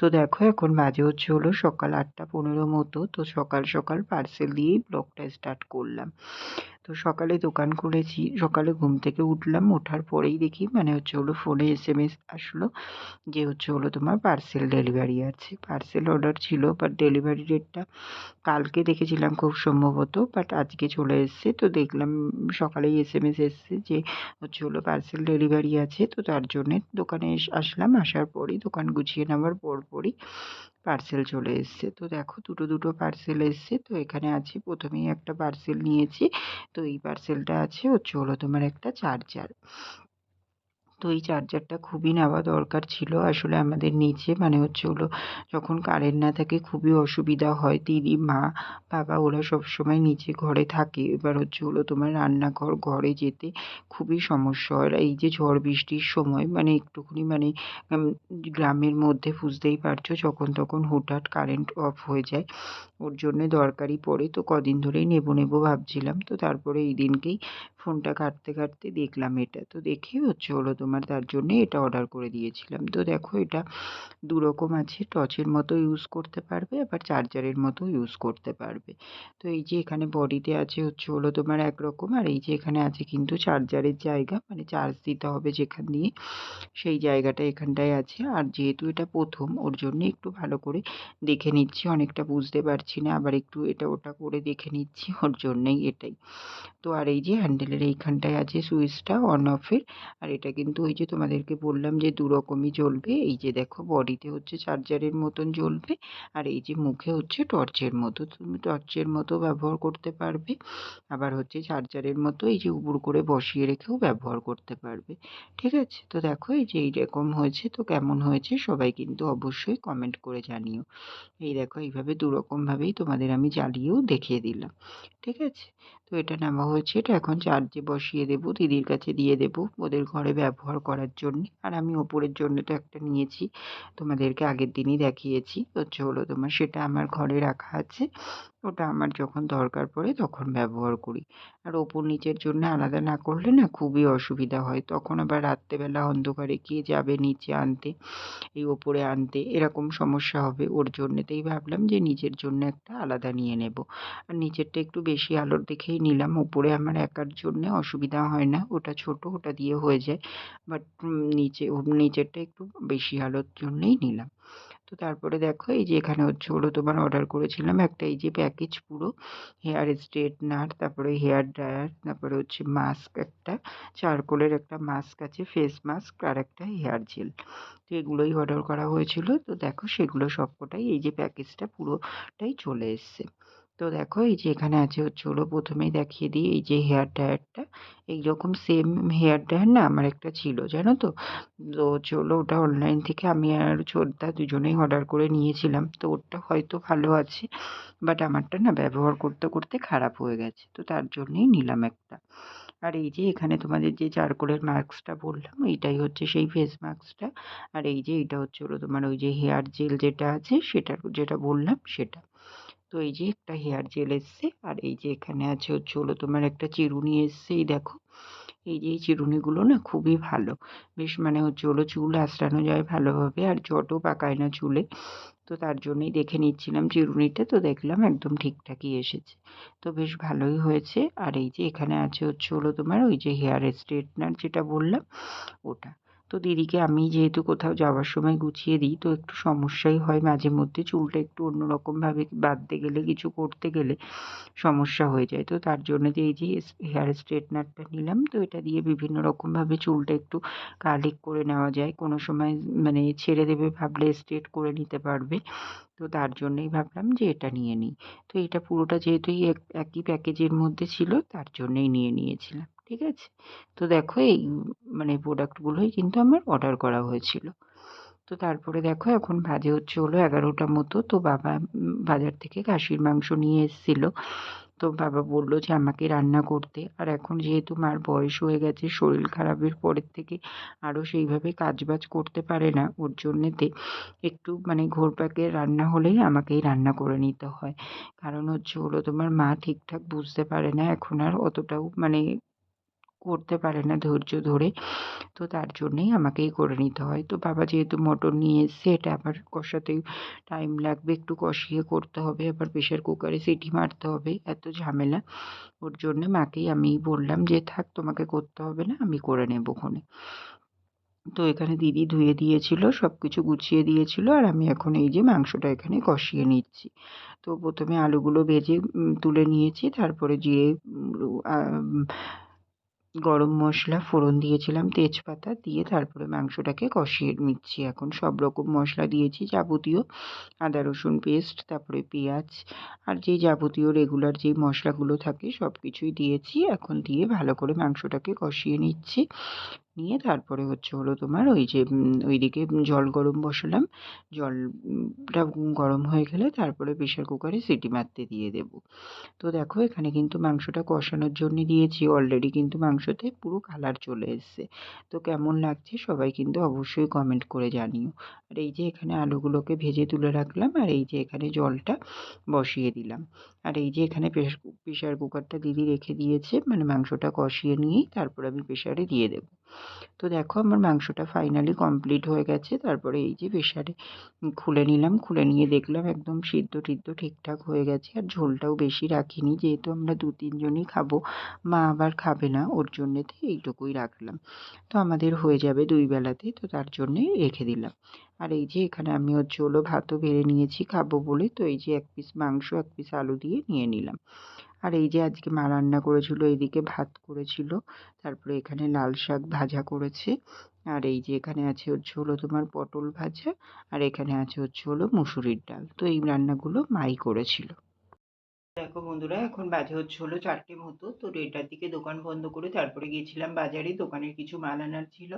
তো দেখো, এখন বাজে হচ্ছে হলো সকাল আটটা পনেরো মতো। তো সকাল সকাল পার্সেল দিয়েই ব্লগটা স্টার্ট করলাম। তো সকালে দোকান খুলেছি। সকালে ঘুম থেকে উঠলাম। ওঠার পরেই দেখি মানে হচ্ছে হলো ফোনে এস এম এস আসলো যে হচ্ছে হলো তোমার পার্সেল ডেলিভারি আছে। পার্সেল অর্ডার ছিল বাট ডেলিভারি ডেটটা কালকে দেখেছিলাম খুব সম্ভবত বাট আজকে চলে এসছে। তো দেখলাম সকালেই এস এম এস এসছে যে হচ্ছে হলো পার্সেল ডেলিভারি আছে। তো তার জন্যে দোকানে আসলাম। আসার পরই দোকান গুছিয়ে নেওয়ার পরপরই পার্সেল চলে এসছে। তো দেখো দুটো দুটো পার্সেল এসছে। তো এখানে আছে, প্রথমেই একটা পার্সেল নিয়েছি। তো এই পার্সেলটা আছে হচ্ছে হলো তোমার একটা চার্জার তো এই চার্জারটা খুবই নেওয়া দরকার ছিল। আসলে আমাদের নিচে মানে হচ্ছে হলো যখন কারেন্ট না থাকে খুবই অসুবিধা হয়। দিদি, মা, বাবা ওরা সবসময় নিচে ঘরে থাকে। এবার হচ্ছে হলো তোমার রান্নাঘর, ঘরে যেতে খুবই সমস্যা হয়। এই যে ঝড় বৃষ্টির সময় মানে একটুখানি মানে গ্রামের মধ্যে বুঝতেই পারছ যখন তখন হঠাৎ কারেন্ট অফ হয়ে যায়। ওর জন্যে দরকারি পড়ে। তো কদিন ধরেই নেব নেব ভাবছিলাম। তো তারপরে এই দিনকেই ফোনটা কাটতে কাটতে দেখলাম এটা। তো দেখে হচ্ছে হলো তোমার তার জন্যে এটা অর্ডার করে দিয়েছিলাম। তো দেখো এটা দু রকম আছে টর্চের মতো ইউজ করতে পারবে আবার চার্জারের মতো ইউজ করতে পারবে। তো এই যে এখানে বডিতে আছে হচ্ছে হলো তোমার একরকম আর এই যে এখানে আছে কিন্তু চার্জারের জায়গা মানে চার্জ দিতে হবে যেখান দিয়ে সেই জায়গাটা এখানটায় আছে। আর যেহেতু এটা প্রথম, ওর জন্য একটু ভালো করে দেখে নিচ্ছি, অনেকটা বুঝতে পারছি না, আবার একটু এটা ওটা করে দেখে নিচ্ছি, ওর জন্যেই এটাই। তো আর এই যে হ্যান্ডেলের এইখানটায় আছে সুইচটা অন অফের আর এটা কিন্তু ওই যে তোমাদেরকে বললাম যে দু রকমই জ্বলবে, এই যে দেখো বডিতে হচ্ছে চার্জারের মতন জ্বলবে আর এই যে মুখে হচ্ছে টর্চের মতো, তুমি টর্চের মতো ব্যবহার করতে পারবে। আবার হচ্ছে চার্জারের মতো এই যে উপর করে বসিয়ে রেখেও ব্যবহার করতে পারবে। ঠিক আছে? তো দেখো এই যে এইরকম হয়েছে, তো কেমন হয়েছে সবাই কিন্তু অবশ্যই কমেন্ট করে জানিও। এই দেখো এইভাবে দুরকমভাবেই তোমাদের আমি জ্বালিয়েও দেখিয়ে দিলাম। ঠিক আছে? তো এটা নেওয়া হয়েছে, এটা এখন চার্জে বসিয়ে দেবো, দিদির কাছে দিয়ে দেবো, ওদের ঘরে ব্যবহার করার জন্য। আর আমি ওপরের জন্য তো একটা নিয়েছি। তোমাদেরকে আগের দিনই দেখিয়েছি। হচ্ছে হলো তোমার সেটা আমার ঘরে রাখা আছে। ওটা আমার যখন দরকার পড়ে তখন ব্যবহার করি। আর ওপর নিচের জন্য আলাদা না করলে না খুবই অসুবিধা হয়। তখন আবার রাত্রেবেলা অন্ধকারে কে যাবে নিচে আনতে, এই ওপরে আনতে, এরকম সমস্যা হবে। ওর জন্যেতেই ভাবলাম যে নিজের জন্য একটা আলাদা নিয়ে নেব। আর নিচেরটা একটু বেশি আলোর দেখেই নিলাম। ওপরে আমার একার জন্যে অসুবিধা হয় না। ওটা ছোট, ওটা দিয়ে হয়ে যায়। বাট নিচে নিচেরটা একটু বেশি আলোর জন্যেই নিলাম। তো তারপরে দেখো, এই যে এখানে হচ্ছে হলো তোমার অর্ডার করেছিলাম। একটা এই যে প্যাকেজ পুরো হেয়ার স্ট্রেটনার তারপরে হেয়ার ড্রায়ার তারপরে হচ্ছে মাস্ক একটা চারকোলের একটা মাস্ক আছে ফেস মাস্ক আর একটা হেয়ার জেল তো এগুলোই অর্ডার করা হয়েছিল। তো দেখো, সেগুলো সবকটাই এই যে প্যাকেজটা পুরোটাই চলে এসছে। তো দেখো, এই যে এখানে আছে হচ্ছে হলো প্রথমেই দেখিয়ে দিই। এই যে হেয়ার ড্রায়ারটা এইরকম সেম হেয়ার ড্রায়ার না আমার একটা ছিল, জানো তো? তো চলো ওটা অনলাইন থেকে আমি আর ছোটদা দুজনেই অর্ডার করে নিয়েছিলাম। তো ওটা হয়তো ভালো আছে বাট আমারটা না ব্যবহার করতে করতে খারাপ হয়ে গেছে, তো তার জন্যেই নিলাম একটা। আর এই যে এখানে তোমাদের যে চারকোলের মাস্কটা বললাম, এইটাই হচ্ছে সেই ফেস মাস্কটা আর এই যে এটা হচ্ছে হলো তোমার ওই যে হেয়ার জেল যেটা আছে, সেটার যেটা বললাম, সেটা। তো এই যে একটা হেয়ার জেল এসছে, আর এই যে এখানে আছে হচ্ছে হলো তোমার একটা চিরুনি এসছে, এই দেখো। এই যে এই চিরুনিগুলো না খুবই ভালো। বেশ মানে হচ্ছে হলো চুল আঁচড়ানো যায় ভালোভাবে, আর জটও পাকায় না চুলে। তো তার জন্যই দেখে নিচ্ছিলাম চিরুনিটা, তো দেখলাম একদম ঠিকঠাকই এসেছে। তো বেশ ভালোই হয়েছে। আর এই যে এখানে আছে হচ্ছে হলো তোমার ওই যে হেয়ার স্ট্রেটনার যেটা বললাম, ওটা। তো দিদিকে আমি যেহেতু কোথাও যাওয়ার সময় গুছিয়ে দিই, তো একটু সমস্যাই হয় মাঝে মধ্যে। চুলটা একটু অন্যরকমভাবে বাঁধতে গেলে, কিছু করতে গেলে সমস্যা হয়ে যায়। তো তার জন্য যে এই যে হেয়ার স্ট্রেটনারটা নিলাম, তো এটা দিয়ে বিভিন্ন রকমভাবে চুলটা একটু কার্লিক করে নেওয়া যায়। কোনো সময় মানে ছেড়ে দেবে, ভাবলে স্ট্রেট করে নিতে পারবে। তো তার জন্যই ভাবলাম যে এটা নিয়ে নিই। তো এটা পুরোটা যেহেতু একই প্যাকেজের মধ্যে ছিল, তার জন্যই নিয়ে নিয়েছিলাম। ঠিক আছে? তো দেখো এই মানে প্রোডাক্টগুলোই কিন্তু আমার অর্ডার করা হয়েছিল। তো তারপরে দেখো এখন বাজে হচ্ছে হলো এগারোটা মতো। তো বাবা বাজার থেকে খাসির মাংস নিয়ে এসেছিল। তো বাবা বলল যে আমাকে রান্না করতে। আর এখন যেহেতু মার বয়স হয়ে গেছে, শরীর খারাপের পরের থেকে আরও সেইভাবে কাজবাজ করতে পারে না, ওর জন্যেতে একটু মানে ঘোরপাকে রান্না হলেই আমাকেই রান্না করে নিতে হয়। কারণ হচ্ছে হলো তোমার মা ঠিকঠাক বুঝতে পারে না, এখন আর অতটাও মানে করতে পারে না ধৈর্য ধরে। তো তার জন্যেই আমাকেই করে নিতে হয়। তো বাবা যেহেতু মটন নিয়ে এসছে, এটা আবার কষাতে টাইম লাগবে। একটু কষিয়ে করতে হবে। আবার প্রেশার কুকারে সিটি মারতে হবে। এত ঝামেলা। ওর জন্যে মাকেই আমি বললাম যে, থাক, তোমাকে করতে হবে না, আমি করে নেব ক্ষনে তো এখানে দিদি ধুয়ে দিয়েছিল সব কিছু গুছিয়ে দিয়েছিল। আর আমি এখন এই যে মাংসটা এখানে কষিয়ে নিচ্ছি। তো প্রথমে আলুগুলো ভেজে তুলে নিয়েছি। তারপরে জিরে গরম মশলা ফোড়ন দিয়েছিলাম, তেজপাতা দিয়ে তারপরে মাংসটাকে কষিয়ে নিচ্ছি। এখন সব রকম মশলা দিয়েছি, যাবতীয় আদা, রসুন পেস্ট, তারপরে পেঁয়াজ আর যে যাবতীয় রেগুলার যে মশলাগুলো থাকে সব কিছুই দিয়েছি। এখন দিয়ে ভালো করে মাংসটাকে কষিয়ে নিচ্ছি। নিয়ে তারপরে হচ্ছে হলো তোমার ওই যে ওইদিকে জল গরম বসালাম। জলটা গরম হয়ে গেলে তারপরে প্রেশার কুকারে সিটি মারতে দিয়ে দেবো। তো দেখো এখানে কিন্তু মাংসটা কষানোর জন্য দিয়েছি। অলরেডি কিন্তু মাংসতে পুরো কালার চলে এসছে। তো কেমন লাগছে সবাই কিন্তু অবশ্যই কমেন্ট করে জানিও। আর এই যে এখানে আলুগুলোকে ভেজে তুলে রাখলাম আর এই যে এখানে জলটা বসিয়ে দিলাম। আর এই যে এখানে প্রেশার কুকারটা দিদি রেখে দিয়েছে। মানে মাংসটা কষিয়ে নিয়েই তারপর আমি প্রেশারে দিয়ে দেবো। তো দেখো আমার মাংসটা ফাইনালি কমপ্লিট হয়ে গেছে। তারপরে এই যে প্রেশারে খুলে নিলাম, খুলে নিয়ে দেখলাম একদম সিদ্ধ টিদ্ধ ঠিকঠাক হয়ে গেছে আর ঝোলটাও বেশি রাখিনি। যেহেতু আমরা দু তিনজনই খাব, মা আবার খাবে না, ওর জন্যেতে এইটুকুই রাখলাম। তো আমাদের হয়ে যাবে দুই বেলাতে, তো তার জন্যে রেখে দিলাম। আর এই যে এখানে আমি ওর ঝোলও ভাতও বেড়ে নিয়েছি, খাব বলে। তো এই যে এক পিস মাংস, এক পিস আলু দিয়ে নিয়ে নিলাম। আর এই যে আজকে মা রান্না করেছিল, এইদিকে ভাত করেছিল, তারপরে এখানে লাল শাক ভাজা করেছে, আর এই যে এখানে আছে হচ্ছে হলো তোমার পটল ভাজা, আর এখানে আছে হচ্ছে হলো মুসুরির ডাল। তো এই রান্নাগুলো মাই করেছিল। দেখো বন্ধুরা, এখন বাজে হচ্ছে হলো চারটে মতো, তো দেড়টার দিকে দোকান বন্ধ করে তারপরে গিয়েছিলাম বাজারে দোকানের কিছু মাল আনার ছিল।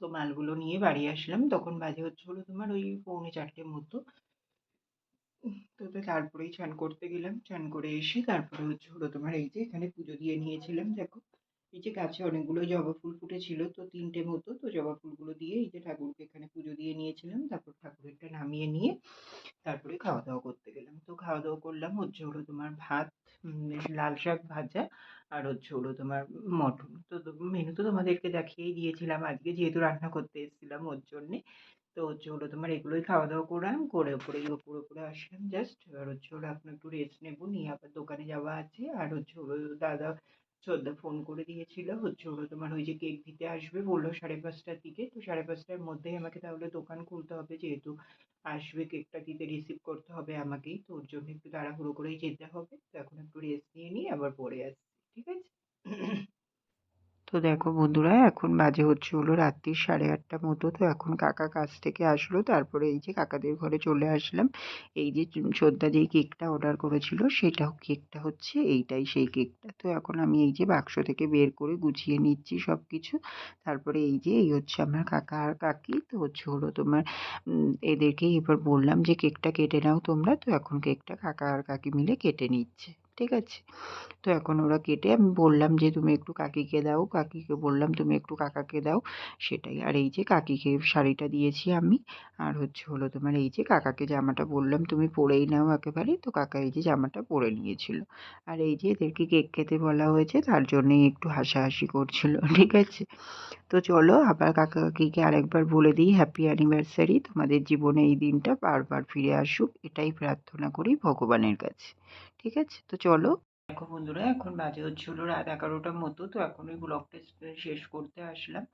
তো মালগুলো নিয়ে বাড়ি আসলাম, তখন বাজে হচ্ছে হলো তোমার ওই পৌনে চারটে মতো। তো তারপরেই চান করতে গেলাম। চান করে এসে তারপরে হচ্ছে হলো তোমার এই যে এখানে পুজো দিয়ে নিয়েছিলাম, দেখো। এই যে গাছে অনেকগুলো জবা ফুল ফুটেছিল, তো তিনটে মতো, তো জবা ফুলগুলো দিয়ে এই যে ঠাকুরকে এখানে পুজো দিয়ে নিয়েছিলাম। তারপর ঠাকুরেরটা নামিয়ে নিয়ে তারপরে খাওয়া দাওয়া করতে গেলাম। তো খাওয়া দাওয়া করলাম, হচ্ছে হলো তোমার ভাত লাল শাক ভাজা আর হচ্ছে হলো তোমার মটন। তো, মেনু তো তোমাদেরকে দেখিয়েই দিয়েছিলাম। আজকে যেহেতু রান্না করতে এসেছিলাম ওর জন্যে তো হচ্ছে হলো তোমার এগুলোই খাওয়া দাওয়া করলাম, করে উপরে উপরে উপরে আসলাম জাস্ট এবার হচ্ছে হলো এখন একটু রেস্ট নেব, নিয়ে আবার দোকানে যাওয়া আছে, আর হচ্ছে হলো দাদা ছোদ্দা ফোন করে দিয়েছিল, হচ্ছে হলো তোমার ওই যে কেক দিতে আসবে বলল সাড়ে পাঁচটার দিকে, তো সাড়ে পাঁচটার মধ্যেই আমাকে তাহলে দোকান খুলতে হবে, যেহেতু আসবে কেকটা দিতে রিসিভ করতে হবে আমাকেই, তো ওর জন্য একটু তাড়াহুড়ো করেই যেতে হবে, তো এখন একটু রেস্ট নিয়ে নিই আবার পরে আসছি, ঠিক আছে? তো দেখো বন্ধুরা, এখন বাজে হচ্ছে হলো রাত্রি সাড়ে আটটা মতো। তো এখন কাকা কাছ থেকে আসলো, তারপরে এই যে কাকাদের ঘরে চলে আসলাম। এই যে শ্রদ্ধা যেই কেকটা অর্ডার করেছিল, সেটাও কেকটা হচ্ছে, এইটাই সেই কেকটা। তো এখন আমি এই যে বাক্স থেকে বের করে গুছিয়ে নিচ্ছি সব কিছু তারপরে এই যে, এই হচ্ছে আমার কাকা আর কাকি। তো হচ্ছে হলো তোমার এদেরকেই এবার বললাম যে, কেকটা কেটে নাও তোমরা। তো এখন কেকটা কাকা আর কাকি মিলে কেটে নিচ্ছে। ঠিক আছে? তো এখন ওরা কেটে আমি বললাম যে, তুমি একটু কাকিকে দাও। কাকিকে বললাম, তুমি একটু কাকাকে দাও। সেটাই। আর এই যে কাকিকে শাড়িটা দিয়েছি আমি। আর হচ্ছে হলো তোমার এই যে কাকাকে জামাটা বললাম, তুমি পরেই নাও একেবারে। তো কাকা এই যে জামাটা পরে নিয়েছিল। আর এই যে এদেরকে কেক খেতে বলা হয়েছে, তার জন্যই একটু হাসাহাসি করছিল, ঠিক আছে? তো চলো, আবার কাকা কাকিকে আরেকবার বলে দিই হ্যাপি অ্যানিভার্সারি তোমাদের জীবনে এই দিনটা বারবার ফিরে আসুক। এটাই প্রার্থনা করি ভগবানের কাছে। ঠিক আছে? তো চলো। দেখো বন্ধুরা, এখন বাজে হচ্ছিল রাত এগারোটার মতো। তো এখন ওই ব্লগটা শেষ করতে আসলাম।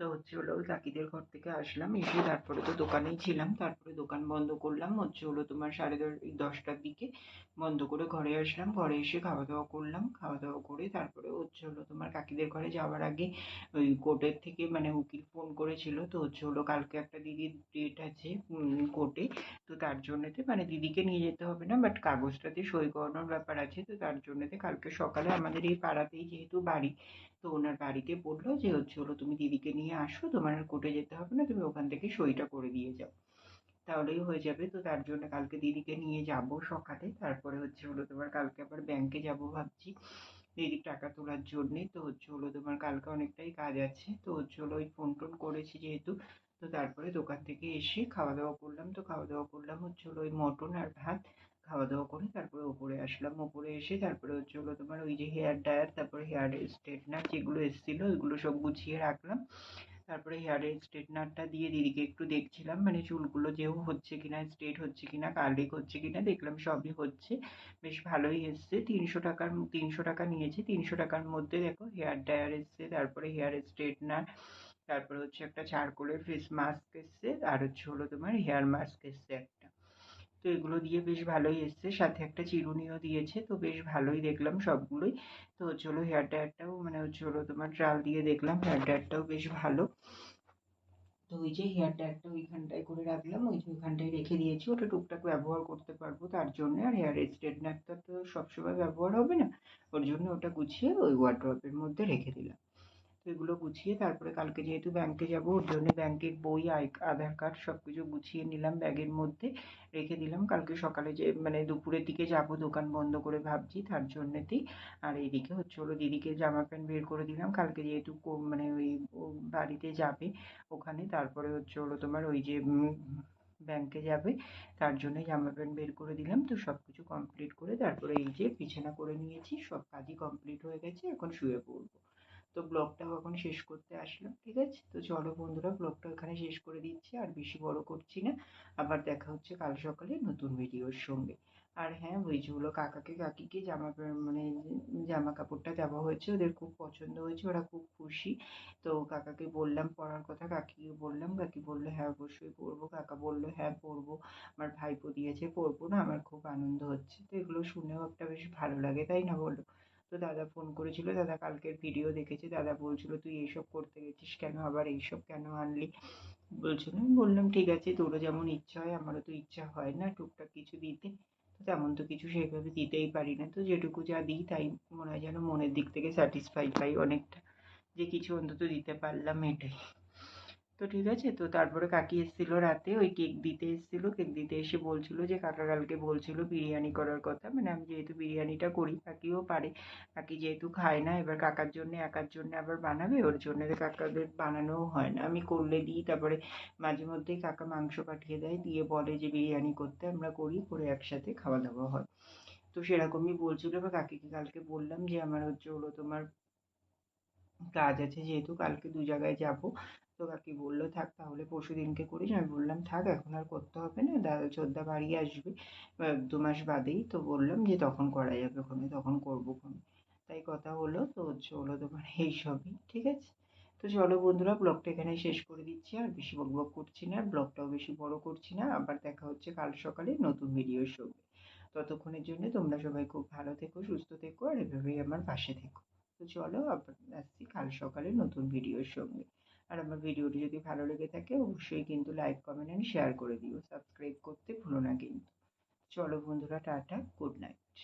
তো হচ্ছে হলো কাকিদের ঘর থেকে আসলাম, এসে তারপরে তো দোকানেই ছিলাম। তারপরে দোকান বন্ধ করলাম। হচ্ছে হলো তোমার সাড়ে দশটার দিকে বন্ধ করে ঘরে আসলাম। ঘরে এসে খাওয়া দাওয়া করলাম। খাওয়া দাওয়া করে তারপরে হচ্ছে হলো তোমার কাকিদের ঘরে যাওয়ার আগে ওই কোর্টের থেকে মানে উকিল ফোন করেছিল। তো হচ্ছে হলো কালকে একটা দিদির ডেট আছে কোর্টে। তো তার জন্যতে মানে দিদিকে নিয়ে যেতে হবে না বাট কাগজটাতে সই করানোর ব্যাপার আছে। তো তার জন্যতে কালকে সকালে আমাদের এই পাড়াতেই যেহেতু বাড়ি তো ওনার বাড়িতে বলল যে, হচ্ছে হলো তুমি দিদিকে নিয়ে আসো, তোমার আর কোর্টে যেতে হবে না, তুমি ওখান থেকে সইটা করে দিয়ে যাও। তাহলেই হয়ে যাবে। তো তার জন্য কালকে দিদিকে নিয়ে যাব সকালে, তারপরে হচ্ছে হলো তোমার কালকে আবার ব্যাংকে যাব ভাবছি। দিদির টাকা তোলার জন্যে, তো হচ্ছে হলো তোমার কালকে অনেকটাই কাজ আছে। তো হচ্ছে হলো ওই ফোন টোন করেছি যেহেতু, তো তারপরে দোকান থেকে এসে খাওয়া দাওয়া করলাম। তো খাওয়া দাওয়া করলাম হচ্ছে হলো ওই মটন আর ভাত। খাওয়া দাওয়া আসলাম ওপরে এসে, তারপরে হচ্ছে হলো তোমার ওই যে হেয়ার ড্রায়ার তারপরে হেয়ার স্ট্রেটনার যেগুলো এসেছিল, ওইগুলো সব গুছিয়ে রাখলাম। তারপরে হেয়ারের স্ট্রেটনারটা দিয়ে দিদিকে একটু দেখছিলাম মানে চুলগুলো যেও হচ্ছে কিনা স্ট্রেট হচ্ছে কিনা কার্লিক হচ্ছে কিনা, দেখলাম সবই হচ্ছে। বেশ ভালোই এসছে, তিনশো টাকার, তিনশো টাকা নিয়েছে। তিনশো টাকার মধ্যে দেখো হেয়ার ড্রায়ার এসছে, তারপরে হেয়ার স্ট্রেটনার তারপরে হচ্ছে একটা চারকোলের ফেস মাস্ক এসছে, আর হচ্ছে হলো তোমার হেয়ার মাস্ক এসছে একটা। তো এগুলো দিয়ে বেশ ভালোই এসছে। সাথে একটা চিরুনিও দিয়েছে, তো বেশ ভালোই দেখলাম সবগুলোই। তো হলো হেয়ার ড্রায়ারটাও মানে হলো তোমার ট্রাল দিয়ে দেখলাম, হেয়ার ড্রায়ারটাও বেশ ভালো। তো ওই যে হেয়ার ড্রায়ারটা ওইখানটায় করে রাখলাম, ওই যে ওইখানটায় রেখে দিয়েছি। ওটা টুকটাক ব্যবহার করতে পারব তার জন্য। আর হেয়ার স্ট্রেটনারটা তো সবসময় ব্যবহার হবে না, ওর জন্য ওটা গুছিয়ে ওই ওয়ার্ড্রপের মধ্যে রেখে দিলাম। এগুলো গুছিয়ে তারপরে কালকে যেহেতু ব্যাংকে যাব, ওর জন্য ব্যাংকের বই আধার কার্ড সব কিছু গুছিয়ে নিলাম ব্যাগের মধ্যে, রেখে দিলাম। কালকে সকালে যে মানে দুপুরের দিকে যাব, দোকান বন্ধ করে ভাবছি তার জন্যেতেই। আর এইদিকে হচ্ছে হলো দিদিকে জামা প্যান্ট বের করে দিলাম। কালকে যেহেতু মানে ওই বাড়িতে যাবে ওখানে, তারপরে হচ্ছে হলো তোমার ওই যে ব্যাংকে যাবে, তার জন্য জামা প্যান্ট বের করে দিলাম। তো সব কিছু কমপ্লিট করে তারপরে এই যে, বিছানা করে নিয়েছি, সব কাজই কমপ্লিট হয়ে গেছে, এখন শুয়ে পড়ব। তো ব্লগটাও এখন শেষ করতে আসলাম, ঠিক আছে? তো চলো বন্ধুরা, ব্লগটা এখানে শেষ করে দিচ্ছি, আর বেশি বড় করছি না। আবার দেখা হচ্ছে কাল সকালে নতুন ভিডিওর সঙ্গে। আর হ্যাঁ ওই যেগুলো কাকাকে, কাকিকে জামা মানে জামা কাপড়টা দেওয়া হয়েছে, ওদের খুব পছন্দ হয়েছে, ওরা খুব খুশি। তো কাকাকে বললাম পরার কথা কাকিকে বললাম, কাকি বলল হ্যাঁ অবশ্যই পরবো কাকা বলল হ্যাঁ পরবো আমার ভাইপো দিয়েছে পরবো না, আমার খুব আনন্দ হচ্ছে। তো এগুলো শুনেও একটা বেশ ভালো লাগে, তাই না বলো? তো দাদা ফোন করেছিল, দাদা কালকের ভিডিও দেখেছে, দাদা বলছিল তুই এইসব করতে গেছিস কেন, আবার এইসব কেন আনলি? বলছিল, আমি বললাম, ঠিক আছে, তোরও যেমন ইচ্ছা হয়, আমারও তো ইচ্ছা হয় না টুকটাক কিছু দিতে তেমন তো কিছু সেইভাবে দিতেই পারি না, তো যেটুকু যা দিই, তাই মনে হয় যেন মনের দিক থেকে স্যাটিসফাই পাই অনেকটা, যে কিছু অন্তত দিতে পারলাম এটাই। তো ঠিক আছে, তো তারপরে কাকি এসেছিল রাতে, ওই কেক দিতে এসেছিল, কেক দিতে এসে বলছিল যে কাকা কালকে বলছিল বিরিয়ানি করার কথা মানে আমি যেহেতু বিরিয়ানিটা করি, কাকিও পারে, কাকি যেহেতু খায় না, এবার কাকার জন্য, একার জন্য আবার বানাবে, ওর জন্য কাকাদের বানানোও হয় না, আমি করলে দিই, তারপরে মাঝে মধ্যেই কাকা মাংস পাঠিয়ে দেয়, দিয়ে বলে যে বিরিয়ানি করতে আমরা করি, করে একসাথে খাওয়া দাওয়া হয়। তো সেরকমই বলছিল, এবার কাকিকে কালকে বললাম যে আমার হচ্ছে হলো তোমার কাজ আছে, যেহেতু কালকে দু জায়গায় যাব তো কাকি বলল, থাক তাহলে পরশু দিনকে করিস। আমি বললাম, থাক, এখন আর করতে হবে না। দাদা চোদ্দা বাড়ি আসবে। দু মাস বাদেই তো বললাম যে তখন করা যাবে ওখানে তখন করব ওখানে তাই কথা হলো, তো চলো তোমার এইসবই ঠিক আছে? তো চলো বন্ধুরা, ব্লগটা এখানে শেষ করে দিচ্ছি। আর বেশি বক বক করছি না, ব্লগটাও বেশি বড় করছি না। আবার দেখা হচ্ছে কাল সকালে নতুন ভিডিওর সঙ্গে ততক্ষণের জন্য তোমরা সবাই খুব ভালো থেকো, সুস্থ থেকো, আর এভাবেই আমার পাশে থেকো। তো চলো আবার আসছি কাল সকালে নতুন ভিডিওর সঙ্গে আর আমার ভিডিওটি যদি ভালো লেগে থাকে, অবশ্যই কিন্তু লাইক কমেন্ট অ্যান্ড শেয়ার করে দিও। সাবস্ক্রাইব করতে ভুলো না কিন্তু। চলো বন্ধুরা, টাটা গুড নাইট